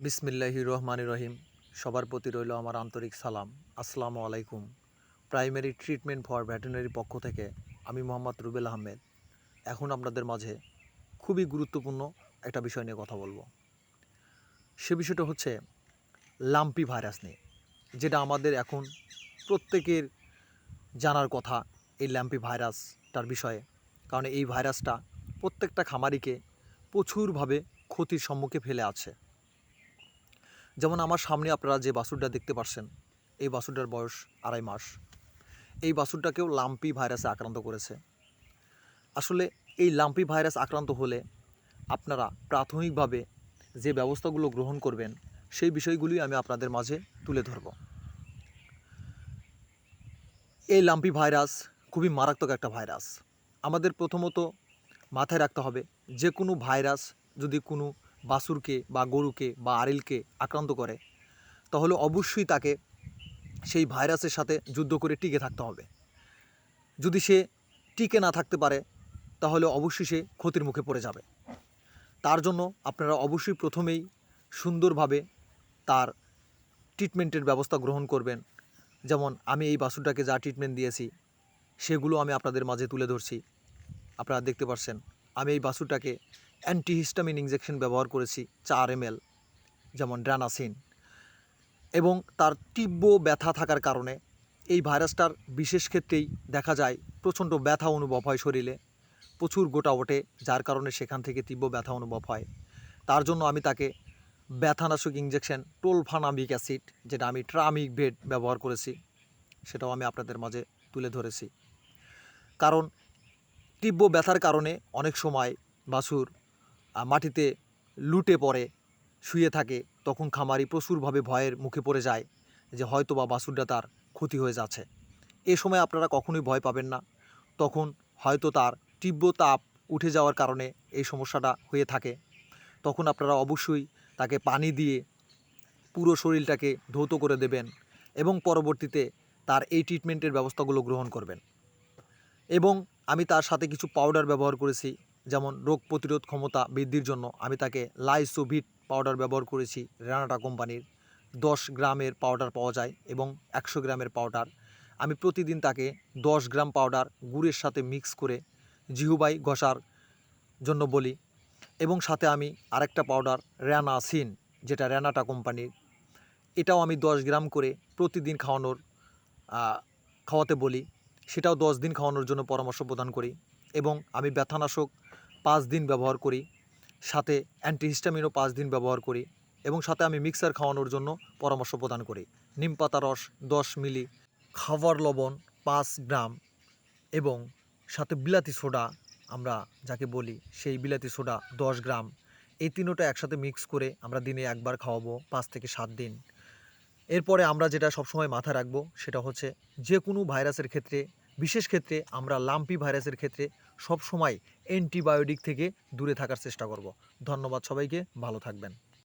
বিসমিল্লাহি রহমান রহিম। সবার প্রতি রইল আমার আন্তরিক সালাম। আসসালামু আলাইকুম। প্রাইমারি ট্রিটমেন্ট ফর ভেটেরিনারি পক্ষ থেকে আমি মোহাম্মদ রুবেল আহমেদ। এখন আপনাদের মাঝে খুবই গুরুত্বপূর্ণ একটা বিষয় নিয়ে কথা বলব। সে বিষয়টা হচ্ছে লাম্পি ভাইরাস নিয়ে, যেটা আমাদের এখন প্রত্যেকের জানার কথা এই ল্যাম্পি ভাইরাসটার বিষয়ে। কারণ এই ভাইরাসটা প্রত্যেকটা খামারিকে প্রচুরভাবে ক্ষতির সম্মুখে ফেলে আছে। যেমন আমার সামনে আপনারা যে বাসুরটা দেখতে পাচ্ছেন এই বাসুরটার বয়স আড়াই মাস। এই বাসুরটাকেও লাম্পি ভাইরাসে আক্রান্ত করেছে। আসলে এই লাম্পি ভাইরাস আক্রান্ত হলে আপনারা প্রাথমিকভাবে যে ব্যবস্থাগুলো গ্রহণ করবেন, সেই বিষয়গুলি আমি আপনাদের মাঝে তুলে ধরব। এই লাম্পি ভাইরাস খুবই মারাত্মক একটা ভাইরাস। আমাদের প্রথমত মাথায় রাখতে হবে, যে কোনো ভাইরাস যদি কোনো বাছুরকে বা গরুকে বা আরিলকে আক্রান্ত করে, তাহলে অবশ্যই তাকে সেই ভাইরাসের সাথে যুদ্ধ করে টিকে থাকতে হবে। যদি সে টিকে না থাকতে পারে, তাহলে অবশ্যই সে ক্ষতির মুখে পড়ে যাবে। তার জন্য আপনারা অবশ্যই প্রথমেই সুন্দরভাবে তার ট্রিটমেন্টের ব্যবস্থা গ্রহণ করবেন। যেমন, আমি এই বাসুরটাকে যা ট্রিটমেন্ট দিয়েছি, সেগুলো আমি আপনাদের মাঝে তুলে ধরছি। আপনারা দেখতে পাচ্ছেন আমি এই বাছুরটাকে অ্যান্টিহিস্টামিন ইঞ্জেকশন ব্যবহার করেছি চার এম যেমন ড্রানাসিন। এবং তার তীব্র ব্যথা থাকার কারণে এই ভাইরাসটার বিশেষ ক্ষেত্রেই দেখা যায় প্রচণ্ড ব্যথা অনুভব হয় শরীরে প্রচুর গোটা ওঠে যার কারণে সেখান থেকে তীব্র ব্যথা অনুভব হয়। তার জন্য আমি তাকে ব্যথানাশক ইঞ্জেকশন টোলফানামিক অ্যাসিড যেটা আমি ট্রামিক বেড ব্যবহার করেছি সেটাও আমি আপনাদের মাঝে তুলে ধরেছি। কারণ তীব্র ব্যথার কারণে অনেক সময় আহ, মাটিতে লুটে পড়ে, শুয়ে থাকে, তখন খামারি প্রচুরভাবে ভয়ের মুখে পড়ে যায় যে হয়তো বা বাছুরটা তার ক্ষতি হয়ে যাচ্ছে। এ সময় আপনারা কখনোই ভয় পাবেন না। তখন হয়তো তার তীব্র তাপ উঠে যাওয়ার কারণে এই সমস্যাটা হয়ে থাকে। তখন আপনারা অবশ্যই তাকে পানি দিয়ে পুরো শরীরটাকে ধৌত করে দেবেন এবং পরবর্তীতে তার এই ট্রিটমেন্টের ব্যবস্থাগুলো গ্রহণ করবেন। এবং আমি তার সাথে কিছু পাউডার ব্যবহার করেছি। যেমন রোগ প্রতিরোধ ক্ষমতা বৃদ্ধির জন্য আমি তাকে লাইসোভিট পাউডার ব্যবহার করেছি রানাটা কোম্পানির। দশ গ্রামের পাউডার পাওয়া যায় এবং একশো গ্রামের পাউডার। আমি প্রতিদিন তাকে দশ গ্রাম পাউডার গুড়ের সাথে মিক্স করে জিহুবাই ঘষার জন্য বলি এবং সাথে আমি আরেকটা পাউডার র্যানাসিন, যেটা র্যানাটা কোম্পানির। এটাও আমি দশ গ্রাম করে প্রতিদিন খাওয়ানোর খাওয়াতে বলি। সেটাও দশ দিন খাওয়ানোর জন্য পরামর্শ প্রদান করি। এবং আমি ব্যথানাশক পাঁচ দিন ব্যবহার করি, সাথে অ্যান্টিহিস্টামিনও পাঁচ দিন ব্যবহার করি এবং সাথে আমি মিক্সার খাওয়ানোর জন্য পরামর্শ প্রদান করি। নিম পাতা রস দশ মিলি খাবার লবণ পাঁচ গ্রাম এবং সাথে বিলাতি সোডা আমরা যাকে বলি সেই বিলাতি সোডা দশ গ্রাম। এই তিনোটা একসাথে মিক্স করে আমরা দিনে একবার খাওয়াবো পাঁচ থেকে সাত দিন। এরপরে আমরা যেটা সবসময় মাথায় রাখব সেটা হচ্ছে যে কোনো ভাইরাসের ক্ষেত্রে বিশেষ ক্ষেত্রে আমরা লাম্পি ভাইরাসের ক্ষেত্রে সবসময় অ্যান্টিবায়োটিক থেকে দূরে থাকার চেষ্টা করব। ধন্যবাদ সবাইকে, ভালো থাকবেন।